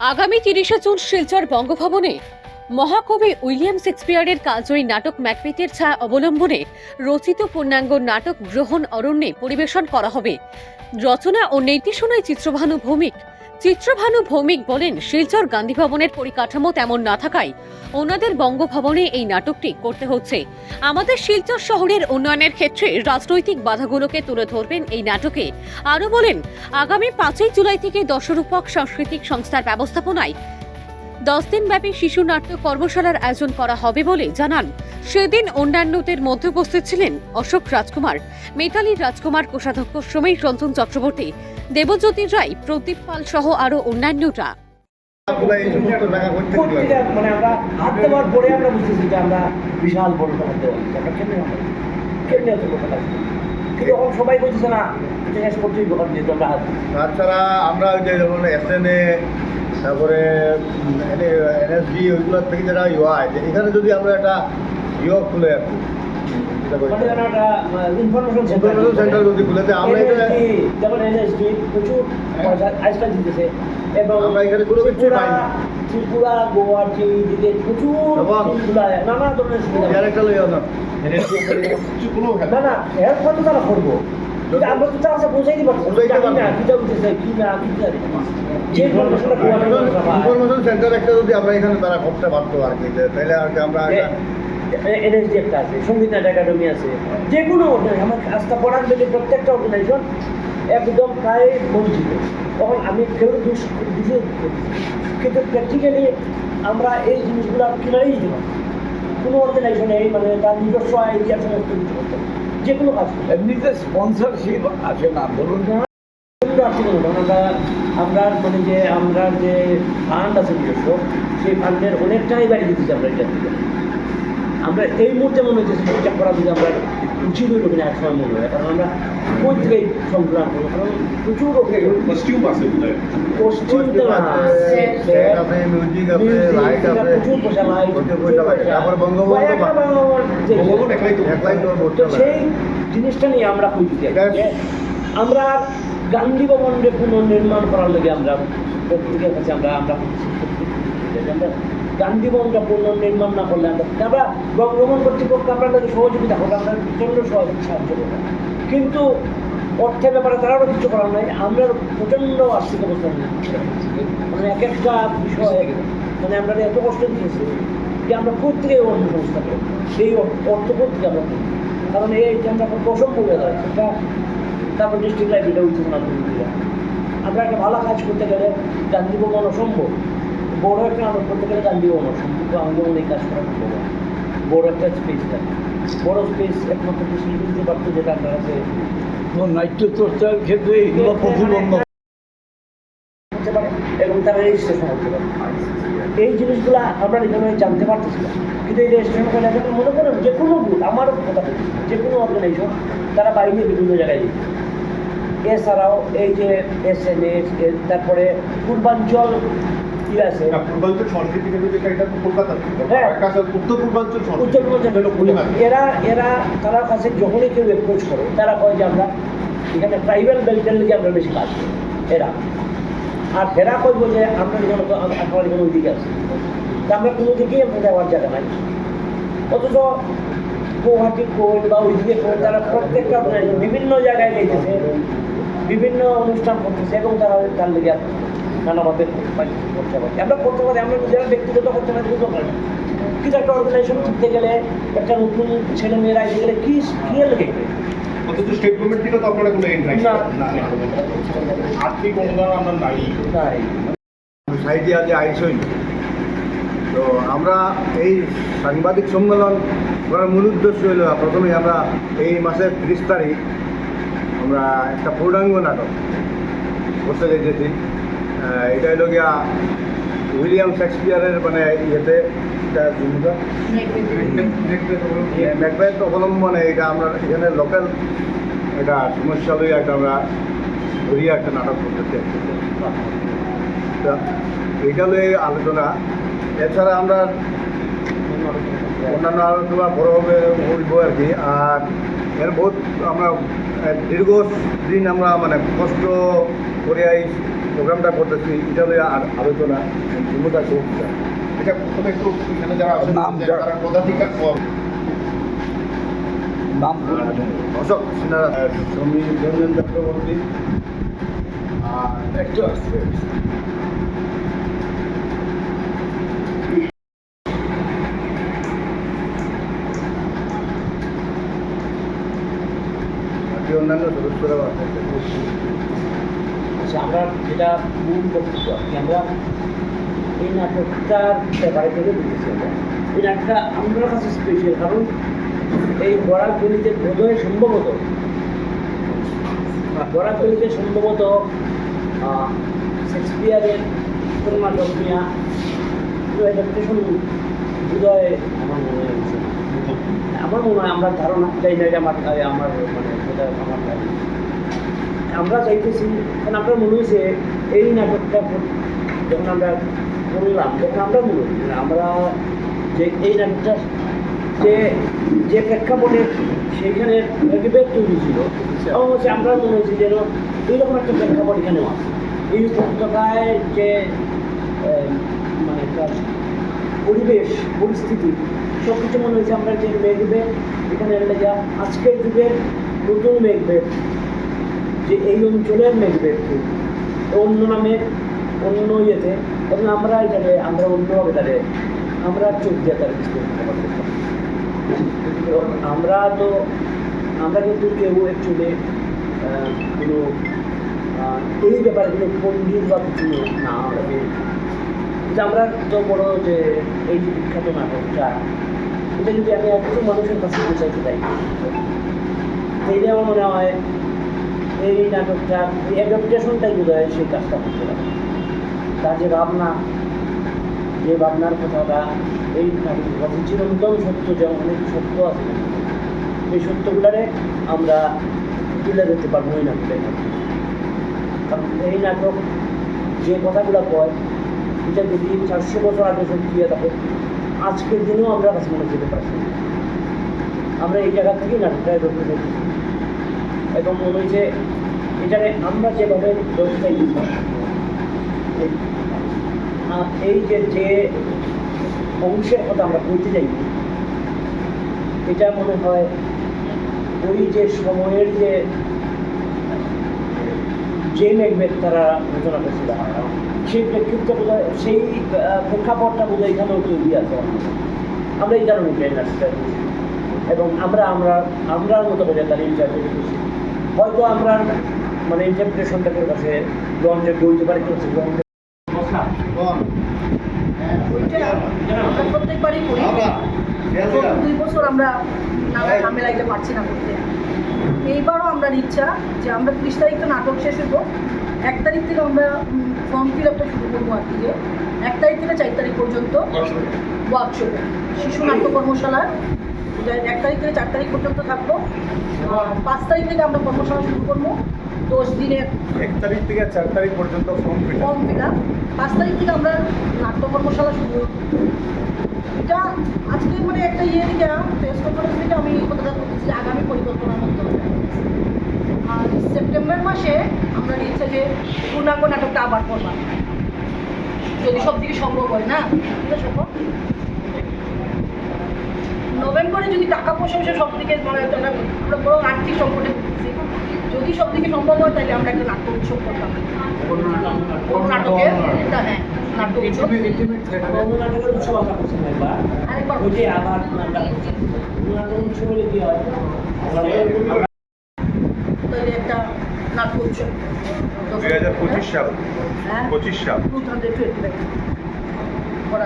আগামী তিরিশে জুন শিলচর বঙ্গভবনে মহাকবি উইলিয়াম শেক্সপিয়ারের কালজয়ী নাটক ম্যাকবেথের ছায়া অবলম্বনে রচিত পূর্ণাঙ্গ নাটক গ্রহণ অরণ্যে পরিবেশন করা হবে। রচনা ও নির্দেশনায় চিত্রভানু ভৌমিক। চিত্রভানু ভৌমিক বলেন, শিলচর গান্ধী ভবনের পরিকাঠামো তেমন না থাকায় ওনাদের বঙ্গভবনে এই নাটকটি করতে হচ্ছে। আমাদের শিলচর শহরের উন্নয়নের ক্ষেত্রে রাজনৈতিক বাধাগুলোকে তুলে ধরবেন এই নাটকে। আরও বলেন, আগামী পাঁচই জুলাই থেকে দশরূপক সাংস্কৃতিক সংস্থার ব্যবস্থাপনায় দশ দিনব্যাপী শিশু নাট্য কর্মশালার আয়োজন করা হবে বলে জানান। সেদিন অন্যান্যদের মধ্যে উপস্থিত ছিলেন অশোক রাজকুমার মেটালি রাজকুমার, কোষাধ্যক্ষ সমীর রঞ্জন চক্রবর্তী দেবজ্যোতি রায় প্রদীপ পাল সহ আরও অন্যান্যরা। মানে আমরা হাত দেওয়ার পরে আমরা বুঝতেছি যে আমরা বিশাল বড় টাকা দেওয়া কেমনি কেমনি এত বড় কিন্তু এখন সবাই না জিজ্ঞেস করতেই দোকান যেহেতু আমরা হাত দিই। তাছাড়া আমরা ওই যে যেমন এসএনএ তারপরে ওইগুলোর থেকে হয় এখানে যদি আমরা একটা ইয়ে খুলে আর ইনফরমেশন যদি খুলে দেয়, আমরা এটা- যেমন এনএসডি প্রচুর আজকাল দিতেছে। এবং আমরা এখানে কোনো কিছু ত্রিপুরা ত্রিপুরা গোয়াটি দিকে প্রচুর নানা ধরনের সুবিধা আর একটা লইও না না না হেল্প তারা করব। আমরা তো চাষে পৌঁছাইতে পারছি না। পৌঁছাইতে জানি না পারছি কিটা উঠেছে কি না কি জানি যে ইনফরমেশন সেন্টার একটা যদি আমরা এখানে তারা করতে পারতো আর কি তাহলে আর কি আমরা এনএসডি একটা আছে সংগীত একাডেমি আছে। যে কোনো আমার আস্থা পড়ার বেলে প্রত্যেকটা অর্গানাইজেশন একদম প্রায় বঞ্চিত। তখন আমি ফেরত দুষ দুষে কিন্তু প্র্যাকটিক্যালি আমরা এই জিনিসগুলো কিনারেই দিতে পারি কোনো অর্গানাইজেশনে মানে তার নিজস্ব আইডিয়া সমস্ত কিছু করতে। যে কোনো কাজ এমনিতে স্পন্সরশিপ আসে না? অনুদান আমরা আমরা মানে যে আমরা যে ফান্ড আছে নিজস্ব সেই ফান্ডের অনেকটাই বাড়ি দিতেছি আমরা এটা আমরা এই মুহূর্তে মনে হচ্ছে চেষ্টা করা যদি আমরা উচিত হইল কিনা এক সময় মনে হয় কারণ আমরা কোন থেকে সংগ্রাম করব কারণ প্রচুর কস্টিউম আছে কস্টিউম প্রচুর পয়সা লাইট। সেই জিনিসটা নিয়ে আমরা খুঁজতে আমরা গান্ধী ভবনকে পুনর্নির্মাণ করার লাগে আমরা প্রত্যেকের কাছে আমরা আমরা আমরা গান্ধী ভবনটা পুনর্নির্মাণ না করলে আমরা বঙ্গভবন কর্তৃপক্ষ লাগে সহযোগিতা করব, আমরা প্রচণ্ড সহযোগিতা সাহায্য করব। কিন্তু অর্থের ব্যাপারে তারাও কিছু করার নাই, আমরা প্রচণ্ড আর্থিক অবস্থা মানে এক একটা বিষয় মানে আমরা এত কষ্ট দিয়েছি যে আমরা প্রত্যেকে অন্য সংস্থা করি। সেই অর্থ প্রত্যেকে আমরা করি। কারণ এই যে আমরা অসম্ভব হয়ে দাঁড়াচ্ছে। এটা তারপর ডিস্ট্রিক্ট লাইব্রেরিটা মাধ্যমিক আমরা একটা ভালো কাজ করতে গেলে গান্ধী অসম্ভব। বড় একটা গেলে গান্ধী ভবন অসম্ভব কিন্তু আমি অনেক কাজ করা হয়। বড় একটা স্পেস বড় স্পেস একমাত্র শিল্পী দিতে পারতো যেটা আমরা কাছে নাট্য চর্চার ক্ষেত্রে এগুলো প্রতিবন্ধক এবং তারা রেজিস্ট্রেশন করতে পারে। এই জিনিসগুলো আমরা এখানে জানতে পারতেছি না। কিন্তু এই রেজিস্ট্রেশন করে এখন মনে করেন যে কোনো গ্রুপ আমারও কথা যে কোনো অর্গানাইজেশন তারা বাইরে বিভিন্ন জায়গায় দিচ্ছে এছাড়াও এই যে এস এন এস তারপরে পূর্বাঞ্চল আছে। না, পূর্বাঞ্চল সংস্কৃতি কেন্দ্র এটা তো কলকাতা হ্যাঁ। উত্তর পূর্বাঞ্চল উত্তর পূর্বাঞ্চল। এরা এরা তারা কাছে যখনই কেউ অ্যাপ্রোচ করে তারা কয় যে আমরা এখানে ট্রাইবাল বেল্টের লিগে আমরা বেশি কাজ করি এরা। আর এরা কইব যে আমরা এখানে তো আম- এখানে ওই দিকে আছে। তা আমরা কোনো দিকেই আমরা যাওয়ার জায়গা নাই। অথচ গৌহাটি কোর্ট বা ওই দিকে কোর্ট তারা প্রত্যেকটা organization বিভিন্ন জায়গায় যাইতেছে বিভিন্ন অনুষ্ঠান করতেছে এবং তারা তার লেগে নানাভাবে participate করতে পারে আমরা করতে পারি আমরা নিজেরা ব্যক্তিগত করতে পারি কিন্তু পারি। কিন্তু একটা অর্গানাইজেশন করতে গেলে একটা নতুন ছেলে মেয়েরা এসে গেলে কি কি লেগে? অথচ স্টেট গভর্নমেন্ট থেকে তো আপনারা কোনো এন্ড না। আর্থিক অনুদান আমরা নাই। নাই। আজ আইসই। তো আমরা এই সাংবাদিক সম্মেলন করার মূল উদ্দেশ্য হলো প্রথমে আমরা এই মাসের তিরিশ তারিখ আমরা একটা পূর্ণাঙ্গ নাটক করতে যেতেছি এটা হলো গিয়া উইলিয়াম শেক্সপিয়ারের মানে ইয়েতে এটা ম্যাকবেথ। অবলম্বনে এটা আমরা এখানে লোকাল এটা সমস্যা লইয়া একটা আমরা ধরিয়া একটা নাটক করতে চাই। তা এইটা লয়ে আলোচনা। এছাড়া আমরা অন্যান্য আলোচনা বড়ভাবে করব আর কি। আর এর বহুত আমরা আহ, দীর্ঘ দিন আমরা মানে কষ্ট করে আই প্রোগ্রামটা করতেছি এটা হলো আর- আলোচনা ভূমিকা চৌকিটা এটা প্রথমে একটু এখানে যারা যা- তারা পদাধিকার কম। নাম। অশোক সিনহা সমীর রঞ্জন চক্রবর্তী আর একটু আসছে বাকি অন্যান্য সদস্যরাও আছে। আচ্ছা আমরা যেটা মূল বক্তব্য আমরা এই নাটকটার ব্যাপারে থেকে বুঝেছি এই নাটকটা আমার কাছে স্পেশাল কারণ এই বরাক গলিতে বোধহয় সম্ভবত বরাক গলিতে সম্ভবত শেক্সপিয়ারের কোনো নাটক অ্যাডাপ্টেশন বোধহয় আমার মনে হয়েছে। আমার মনে হয় আমার ধারণা যাই না এটা আমার আমার মানে আমার আমরা চাইতেছি, কারণ আপনার মনে হয়েছে এই নাটকটা যখন আমরা করলাম, যখন আমরা মনে আমরা যে এই নাটকটা যে যে প্রেক্ষাপটে সেইখানে একেবারে তৈরি ছিল এবং হচ্ছে আমরা মনে হয়েছে যেন এইরকম একটা প্রেক্ষাপট এখানেও আছে। এই উপত্যকায় যে মানে একটা পরিবেশ, পরিস্থিতি সব কিছু মনে হয়েছে আমরা যে মেঘবে এখানে যা আজকের যুগের নতুন মেঘবে যে এই অঞ্চলের মেঘবেদকে অন্য নামে, অন্য ইয়েতে, এবং আমরা এটাকে, আমরা অন্যভাবে তাদের আমরা চোখ দিয়ে তার। তো আমরা তো, আমরা কিন্তু কেউ অ্যাকচুয়ালি কোনো এই ব্যাপারে কোনো পণ্ডিত বা কিছু না আমরা যে আমরা তো বড় যে এই যে বিখ্যাত নাটকটা, এটা যদি আমি একটু মানুষের কাছে পৌঁছাইতে চাই, তাইলে আমার মনে হয় এই নাটকটা বোধ হয় সেই কাজটা করতে পারে। তার যে ভাবনা, যে ভাবনার কথাটা এই নাটকের কথা, চিরন্তন সত্য যেমন অনেক সত্য আছে, এই সত্যগুলারে আমরা তুলে ধরতে পারব এই মাধ্যমে কারণ এই নাটক যে কথাগুলো কয়, এটা যদি চারশো বছর আগে সত্যি থাকে, আজকের দিনেও আমরা কাছে মনে যেতে পারছি আমরা এই জায়গা থেকেই নাটকটা এবং মনে হয়েছে এটাকে আমরা যেভাবে ব্যবসায়ী এই যে যে অংশের কথা আমরা বলতে যাই এটা মনে হয় ওই যে সময়ের যে যে মেঘবেদ তারা রচনা করছিল, সেই প্রেক্ষিতটা বোধ হয় সেই প্রেক্ষাপটটা বোধ হয় এখানেও তৈরি আছে। আমার এই কারণে ট্রেন আসতে এবং আমরা আমরা আমরা মতো করে তার করছি হয়তো আমরা মানে ইন্টারপ্রিটেশনটাকে কাছে গ্রহণযোগ্য হইতে পারে কিন্তু গ্রহণযোগ্য ওইটা প্রত্যেকবারই করি। দুই বছর আমরা নানা ঝামেলা পারছি না করতে। এইবারও আমরা ইচ্ছা যে আমরা ত্রিশ তারিখ তো নাটক শেষ হব এক তারিখ থেকে আমরা ফর্ম ফিল আপটা শুরু করব আর কি যে। এক তারিখ থেকে চার তারিখ পর্যন্ত ওয়ার্কশপ শিশু নাট্য কর্মশালা এটা এক তারিখ থেকে চার তারিখ পর্যন্ত থাকব। পাঁচ তারিখ থেকে আমরা কর্মশালা শুরু করব। দশ দিনের এক তারিখ থেকে চার তারিখ পর্যন্ত form fill form fill up পাঁচ তারিখ থেকে আমরা নাট্য কর্মশালা শুরু। এটা আজকে মানে একটা ইয়ে থেকে প্রেস কনফারেন্স থেকে আমি কথাটা বলতেছি আগামী পরিকল্পনার মধ্যে আর সেপ্টেম্বর মাসে আমরা ইচ্ছা যে পূর্ণাঙ্গ নাটকটা আবার করলাম যদি সব দিকে সম্ভব হয় না? সম্ভব? নভেম্বরে যদি টাকা পয়সা সব দিকে মানে আমরা আমরা বড় আর্থিক সংকটে ভুগতেছি যদি সব দিকে সম্ভব হয় তাহলে আমরা একটা নাট্য উৎসব করতাম। একটা হ্যাঁ নাট্য উৎসব। নাটকের উৎসব আমরা করছি না একবার। আরেকবার আবার নাটক নাটক উৎসব হলে কি হয়? তাহলে একটা নাট্য উৎসব। দুই হাজার পঁচিশ সাল। হ্যাঁ? পঁচিশ সাল। টু থাউজেন্ড টোয়েন্টি আর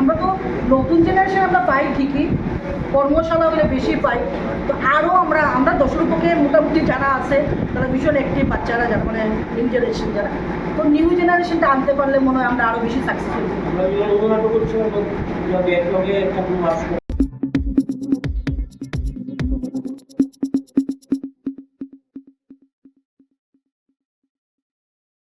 আমরা তো নতুন জেনারেশন আমরা পাই ঠিকই, কর্মশালা হলে বেশি পাই। তো আরও আমরা আমরা দশের পক্ষে মোটামুটি যারা আছে, তারা ভীষণ একটি বাচ্চারা যারা মানে নিউ জেনারেশন যারা। তো নিউ জেনারেশনটা আনতে পারলে মনে হয় আমরা আরও বেশি সাকসেসফুল